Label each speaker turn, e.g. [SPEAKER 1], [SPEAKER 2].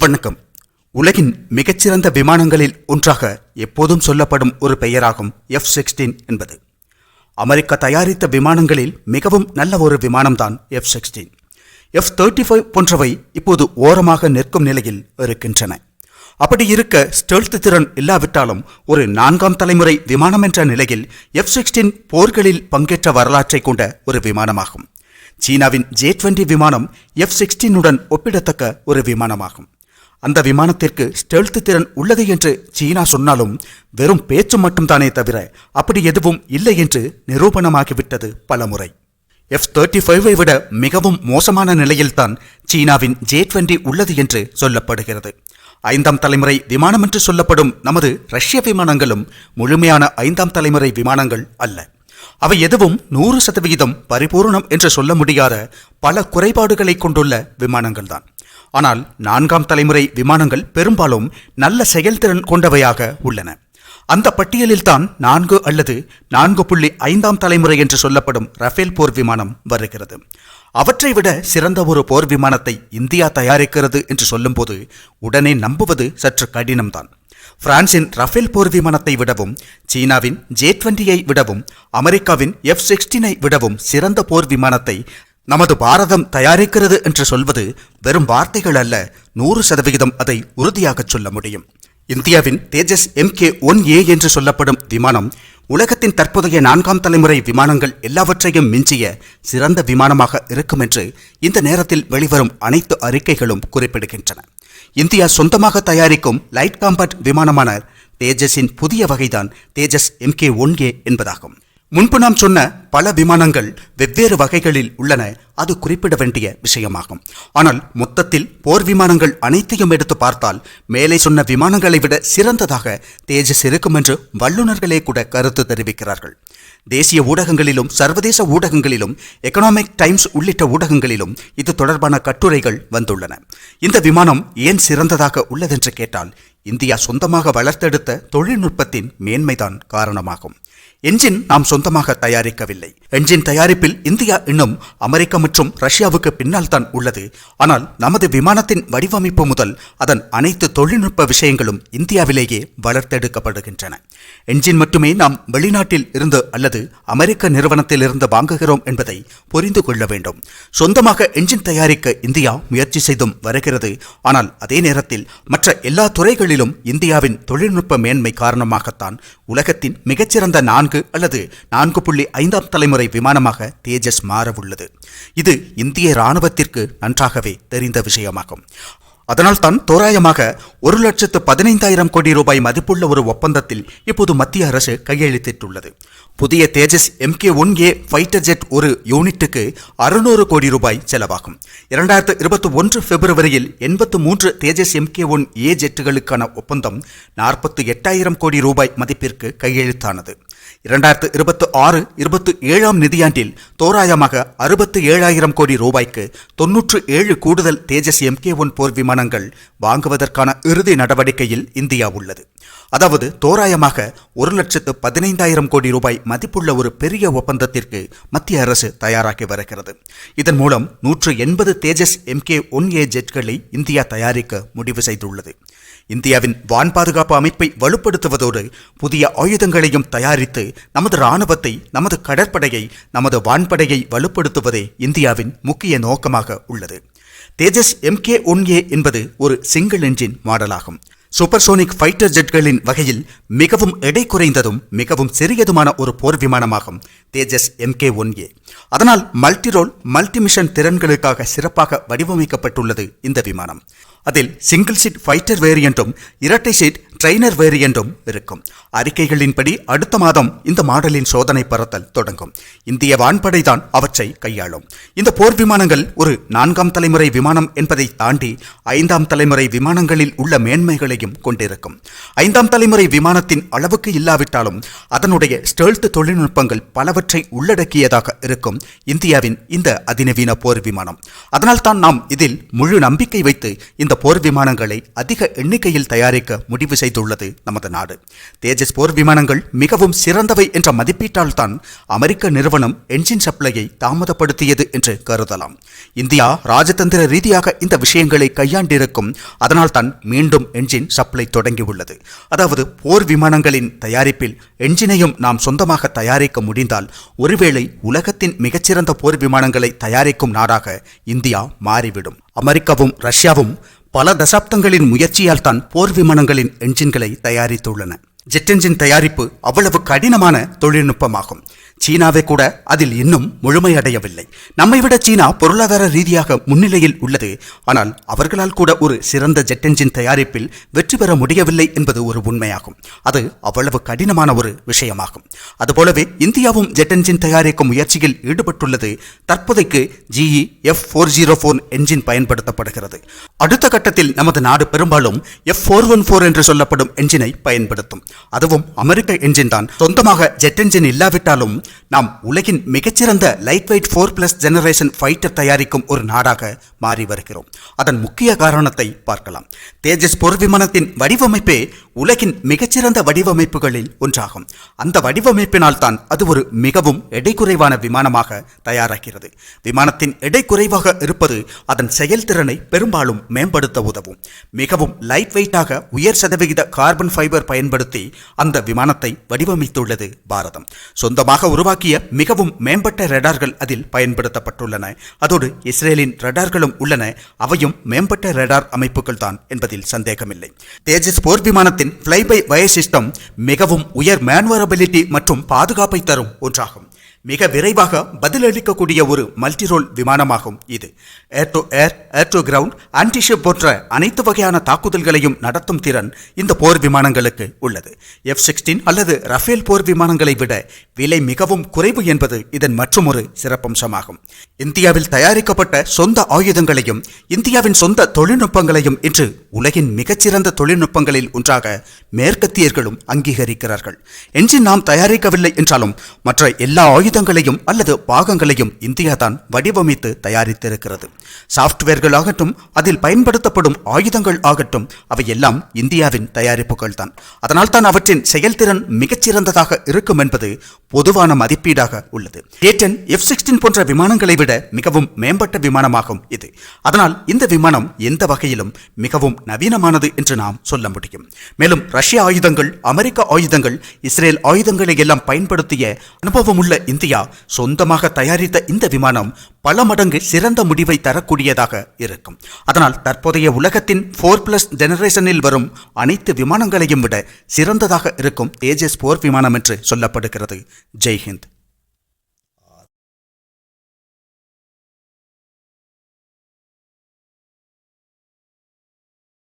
[SPEAKER 1] வணக்கம். உலகின் மிகச்சிறந்த விமானங்களில் ஒன்றாக எப்போதும் சொல்லப்படும் ஒரு பெயராகும் எஃப் சிக்ஸ்டீன் என்பது. அமெரிக்கா தயாரித்த விமானங்களில் மிகவும் நல்ல ஒரு விமானம்தான் F sixteen F thirty five போன்றவை இப்போது ஓரமாக நிற்கும் நிலையில் இருக்கின்றன. அப்படி இருக்க ஸ்டெல்த் திறன் இல்லாவிட்டாலும் ஒரு நான்காம் தலைமுறை விமானம் என்ற நிலையில் எஃப் சிக்ஸ்டீன் போர்களில் பங்கேற்ற வரலாற்றை கொண்ட ஒரு விமானமாகும். சீனாவின் ஜே டுவெண்டி விமானம் எஃப் சிக்ஸ்டீனுடன் ஒப்பிடத்தக்க ஒரு விமானமாகும். அந்த விமானத்திற்கு ஸ்டெல்த் திறன் உள்ளது என்று சீனா சொன்னாலும் வெறும் பேச்சு மட்டும்தானே தவிர அப்படி எதுவும் இல்லை என்று நிரூபணமாகிவிட்டது பலமுறை. எஃப் தேர்ட்டி ஃபைவை விட மிகவும் மோசமான நிலையில்தான் சீனாவின் ஜே டுவெண்டி உள்ளது என்று சொல்லப்படுகிறது. ஐந்தாம் தலைமுறை விமானம் என்று சொல்லப்படும் நமது ரஷ்ய விமானங்களும் முழுமையான ஐந்தாம் தலைமுறை விமானங்கள் அல்ல. அவை எதுவும் நூறு சதவிகிதம் பரிபூர்ணம் என்று சொல்ல முடியாத பல குறைபாடுகளை கொண்டுள்ள விமானங்கள்தான். ஆனால் நான்காம் தலைமுறை விமானங்கள் பெரும்பாலும் நல்ல செயல்திறன் கொண்டவையாக உள்ளன. அந்த பட்டியலில்தான் நான்கு அல்லது நான்கு புள்ளி ஐந்தாம் தலைமுறை என்று சொல்லப்படும் ரஃபேல் போர் விமானம் வருகிறது. அவற்றை விட சிறந்த ஒரு போர் விமானத்தை இந்தியா தயாரிக்கிறது என்று சொல்லும்போது உடனே நம்புவது சற்று கடினம்தான். பிரான்சின் ரஃபேல் போர் விமானத்தை விடவும் சீனாவின் ஜே டுவெண்ட்டியை விடவும் அமெரிக்காவின் எஃப் சிக்ஸ்டீனை விடவும் சிறந்த போர் விமானத்தை நமது பாரதம் தயாரிக்கிறது என்று சொல்வது வெறும் வார்த்தைகள் அல்ல. நூறு சதவிகிதம் அதை உறுதியாகச் சொல்ல முடியும். இந்தியாவின் தேஜஸ் எம்கே ஒன் ஏ என்று சொல்லப்படும் விமானம் உலகத்தின் தற்போதைய நான்காம் தலைமுறை விமானங்கள் எல்லாவற்றையும் மிஞ்சிய சிறந்த விமானமாக இருக்கும் என்று இந்த நேரத்தில் வெளிவரும் அனைத்து அறிக்கைகளும் குறிப்பிடுகின்றன. இந்தியா சொந்தமாக தயாரிக்கும் லைட் காம்பேட் விமானமான தேஜஸின் புதிய வகைதான் தேஜஸ் எம்கே ஒன் ஏ என்பதாகும். முன்பு நாம் சொன்ன பல விமானங்கள் வெவ்வேறு வகைகளில் உள்ளன. அது குறிப்பிட வேண்டிய விஷயமாகும். ஆனால் மொத்தத்தில் போர் விமானங்கள் அனைத்தையும் எடுத்து பார்த்தால் மேலே சொன்ன விமானங்களை விட சிறந்ததாக தேஜஸ் இருக்கும் என்று வல்லுநர்களே கூட கருத்து தெரிவிக்கிறார்கள். தேசிய ஊடகங்களிலும் சர்வதேச ஊடகங்களிலும் எக்கனாமிக் டைம்ஸ் உள்ளிட்ட ஊடகங்களிலும் இது தொடர்பான கட்டுரைகள் வந்துள்ளன. இந்த விமானம் ஏன் சிறந்ததாக உள்ளதென்று கேட்டால் இந்தியா சொந்தமாக வளர்த்தெடுத்த தொழில்நுட்பத்தின் மேன்மைதான் காரணமாகும். என்ஜின் நாம் சொந்தமாக தயாரிக்கவில்லை. என்ஜின் தயாரிப்பில் இந்தியா இன்னும் அமெரிக்கா மற்றும் ரஷ்யாவுக்கு பின்னால் தான் உள்ளது. ஆனால் நமது விமானத்தின் வடிவமைப்பு முதல் அதன் அனைத்து தொழில்நுட்ப விஷயங்களும் இந்தியாவிலேயே வளர்த்தெடுக்கப்படுகின்றன. என்ஜின் மட்டுமே நாம் வெளிநாட்டில் இருந்து அல்லது அமெரிக்க நிறுவனத்தில் இருந்து வாங்குகிறோம் என்பதை புரிந்து கொள்ள வேண்டும். சொந்தமாக என்ஜின் தயாரிக்க இந்தியா முயற்சி செய்தும் வருகிறது. ஆனால் அதே நேரத்தில் மற்ற எல்லா துறைகளிலும் இந்தியாவின் தொழில்நுட்ப மேன்மை காரணமாகத்தான் உலகத்தின் மிகச்சிறந்த நான்கு அல்லது நான்கு புள்ளி ஐந்தாம் தலைமுறை விமானமாக தேஜஸ் மாறவுள்ளது. இது இந்திய இராணுவத்திற்கு நன்றாகவே தெரிந்த விஷயமாகும். அதனால் தான் தோராயமாக ஒரு லட்சத்து பதினைந்தாயிரம் கோடி ரூபாய் மதிப்புள்ள ஒரு ஒப்பந்தத்தில் இப்போது மத்திய அரசு கையெழுத்திட்டுள்ளது. புதிய Tejas MK one A fighter jet ஒரு யூனிட்டுக்கு அறுநூறு கோடி ரூபாய் செலவாகும். இரண்டாயிரத்து இருபத்தி ஒன்று பிப்ரவரியில் எண்பத்து மூன்று தேஜஸ் எம்கே ஒன் ஏ ஜெட்டுகளுக்கான ஒப்பந்தம் நாற்பத்தி எட்டாயிரம் கோடி ரூபாய் மதிப்பிற்கு கையெழுத்தானது. இரண்டாயிரத்து இருபத்தி ஆறு இருபத்தி ஏழாம் நிதியாண்டில் தோராயமாக அறுபத்து ஏழாயிரம் கோடி ரூபாய்க்கு தொன்னூற்று ஏழு கூடுதல் தேஜஸ் எம்கே ஒன் போர் விமானங்கள் வாங்குவதற்கான இறுதி நடவடிக்கையில் இந்தியா உள்ளது. அதாவது தோராயமாக ஒரு லட்சத்து பதினைந்தாயிரம் கோடி ரூபாய் மதிப்புள்ள ஒரு பெரிய ஒப்பந்தத்திற்கு மத்திய அரசு தயாராகி வருகிறது. இதன் மூலம் நூற்று எண்பது தேஜஸ் எம்கே ஒன் ஏ ஜெட்களை இந்தியா தயாரிக்க முடிவு செய்துள்ளது. இந்தியாவின் வான் பாதுகாப்பு அமைப்பை வலுப்படுத்துவதோடு புதிய ஆயுதங்களையும் தயாரித்து நமது இராணுவத்தை நமது கடற்படையை நமது வான்படையை வலுப்படுத்துவதே இந்தியாவின் முக்கிய நோக்கமாக உள்ளது. தேஜஸ் எம்கே ஒன் ஏ என்பது ஒரு சிங்கிள் என்ஜின் மாடலாகும். சூப்பர்சோனிக் ஃபைட்டர் ஜெட்களின் வகையில் மிகவும் எடை குறைந்ததும் மிகவும் சிறியதுமான ஒரு போர் விமானமாகும் தேஜஸ் எம்கே ஒன் ஏ. அதனால் மல்டிரோல் மல்டிமிஷன் திறன்களுக்காக சிறப்பாக வடிவமைக்கப்பட்டுள்ளது இந்த விமானம். அதில் சிங்கிள் சீட் ஃபைட்டர் வேரியண்ட்டும் இரட்டை சீட் ட்ரெய்னர் வேரியண்ட்டும் இருக்கும். அறிக்கைகளின்படி அடுத்த மாதம் இந்த மாடலின் சோதனை பரத்தல் தொடங்கும். இந்திய வான்படை தான் அவற்றை கையாளும். இந்த போர் விமானங்கள் ஒரு நான்காம் தலைமுறை விமானம் என்பதை தாண்டி ஐந்தாம் தலைமுறை விமானங்களில் உள்ள மேன்மைகளையும் கொண்டிருக்கும். ஐந்தாம் தலைமுறை விமானத்தின் அளவுக்கு இல்லாவிட்டாலும் அதனுடைய ஸ்டெல்த் தொழில்நுட்பங்கள் பலவற்றை உள்ளடக்கியதாக இருக்கும் இந்தியாவின் இந்த அதிநவீன போர் விமானம். அதனால் தான் நாம் இதில் முழு நம்பிக்கை வைத்து இந்த போர் விமானங்களை அதிக எண்ணிக்கையில் தயாரிக்க முடிவு செய்துள்ளது நமது நாடு. தேஜஸ் போர் விமானங்கள் மிகவும் சிறந்தவை என்ற மதிப்பீட்டால் தான் அமெரிக்க நிறுவனம் என்ஜின் சப்ளையை தாமதப்படுத்தியது என்று கருதலாம். இந்தியா ராஜதந்திர ரீதியாக இந்த விஷயங்களை கையாண்டிருக்கும் அதனால் தான் மீண்டும் என்ஜின் சப்ளை தொடங்கியுள்ளது. அதாவது போர் விமானங்களின் தயாரிப்பில் என்ஜினையும் நாம் சொந்தமாக தயாரிக்க முடிந்தால் ஒருவேளை உலகத்தின் மிகச்சிறந்த போர் விமானங்களை தயாரிக்கும் நாடாக இந்தியா மாறிவிடும். அமெரிக்காவும் ரஷ்யாவும் பல தசாப்தங்களின் முயற்சியால் தான் போர் விமானங்களின் என்ஜின்களை தயாரித்துள்ளன. ஜெட் என்ஜின் தயாரிப்பு அவ்வளவு கடினமான தொழில்நுட்பமாகும். சீனாவே கூட அதில் இன்னும் முழுமையடையவில்லை. நம்மை விட சீனா பொருளாதார ரீதியாக முன்னிலையில் உள்ளது. ஆனால் அவர்களால் கூட ஒரு சிறந்த ஜெட் என்ஜின் தயாரிப்பில் வெற்றி பெற முடியவில்லை என்பது ஒரு உண்மையாகும். அது அவ்வளவு கடினமான ஒரு விஷயமாகும். அதுபோலவே இந்தியாவும் ஜெட் என்ஜின் தயாரிக்கும் முயற்சியில் ஈடுபட்டுள்ளது. தற்போதைக்கு GE F four zero four engine பயன்படுத்தப்படுகிறது. அடுத்த கட்டத்தில் நமது நாடு பெரும்பாலும் எஃப் ஃபோர் ஒன் ஃபோர் என்று சொல்லப்படும் என்ஜினை பயன்படுத்தும். அதுவும் அமெரிக்க என்ஜின் தான். சொந்தமாக ஜெட் என்ஜின் இல்லாவிட்டாலும் நாம் உலகின் மிகச்சிறந்த light weight four plus generation fighter தயாரிக்கும் ஒரு நாடாக மாறி வருகிறோம். அதன் முக்கிய காரணத்தை பார்க்கலாம். தேஜஸ் போர் விமானத்தின் வடிவமைப்பே உலகின் மிகச்சிறந்த வடிவமைப்புகளில் ஒன்றாகும். அந்த வடிவமைப்பினால் தான் அது ஒரு மிகவும் எடை குறைவான விமானமாக தயாராகிறது. விமானத்தின் எடை குறைவாக இருப்பது அதன் செயல்திறனை பெரும்பாலும் மேம்படுத்த உதவும். மிகவும் லைட் வெயிட்டாக உயர் சதவிகித கார்பன் ஃபைபர் பயன்படுத்தி அந்த விமானத்தை வடிவமைத்துள்ளது பாரதம். சொந்தமாக ஒரு உருவாக்கிய மிகவும் மேம்பட்ட ரேடார்கள் அதில் பயன்படுத்தப்பட்டுள்ளன. அதோடு இஸ்ரேலின் ரடார்களும் உள்ளன. அவையும் மேம்பட்ட ரடார் அமைப்புகள் தான் என்பதில் சந்தேகமில்லை. தேஜஸ் போர் விமானத்தின் ஃப்ளை பை வயர் சிஸ்டம் மிகவும் உயர் மேன்வரபிலிட்டி மற்றும் பாதுகாப்பை தரும் ஒன்றாகும். மிக விரைவாக பதிலளிக்கக்கூடிய ஒரு மல்டிரோல் விமானமாகும் இது. Air to air air to ground antiship போன்ற அனைத்து வகையான தாக்குதல்களையும் நடத்தும் திறன் இந்த போர் விமானங்களுக்கு உள்ளது. எஃப் சிக்ஸ்டீன் அல்லது ரஃபேல் போர் விமானங்களை விட விலை மிகவும் குறைவு என்பது இதன் மற்றொரு சிறப்பம்சமாகும். இந்தியாவில் தயாரிக்கப்பட்ட சொந்த ஆயுதங்களையும் இந்தியாவின் சொந்த தொழில்நுட்பங்களையும் இன்று உலகின் மிகச்சிறந்த தொழில்நுட்பங்களில் ஒன்றாக மேற்கத்தியர்களும் அங்கீகரிக்கிறார்கள். என்ஜின் நாம் தயாரிக்கவில்லை என்றாலும் மற்ற எல்லா ஆயுத ஆயுதங்களையும் அல்லது பாகங்களையும் இந்தியா தான் வடிவமைத்து தயாரித்திருக்கிறது. சாஃப்ட்வேர்கள் ஆகட்டும் அதில் பயன்படுத்தப்படும் ஆயுதங்கள் ஆகட்டும் அவையெல்லாம் இந்தியாவின் தயாரிப்புகள் தான். அதனால் தான் அவற்றின் செயல்திறன் மிகச்சிறந்ததாக இருக்கும் என்பது பொதுவான மதிப்பீடாக உள்ளது. ஏட்டன் எஃப் சிக்ஸ்டீன் போன்ற விமானங்களை விட மிகவும் மேம்பட்ட விமானமாகும் இது. அதனால் இந்த விமானம் எந்த வகையிலும் மிகவும் நவீனமானது என்று நாம் சொல்ல முடியும். மேலும் ரஷ்ய ஆயுதங்கள் அமெரிக்க ஆயுதங்கள் இஸ்ரேல் ஆயுதங்களை எல்லாம் பயன்படுத்திய அனுபவமுள்ள இந்தியா சொந்தமாக தயாரித்த இந்த விமானம் பல மடங்கு சிறந்த முடிவை தரக்கூடியதாக இருக்கும். அதனால் தற்போதைய உலகத்தின் ஃபோர் பிளஸ் ஜெனரேஷனில் வரும் அனைத்து விமானங்களையும் விட சிறந்ததாக இருக்கும் தேஜஸ் போர் விமானம் என்று சொல்லப்படுகிறது. ஜெய் ஹிந்த்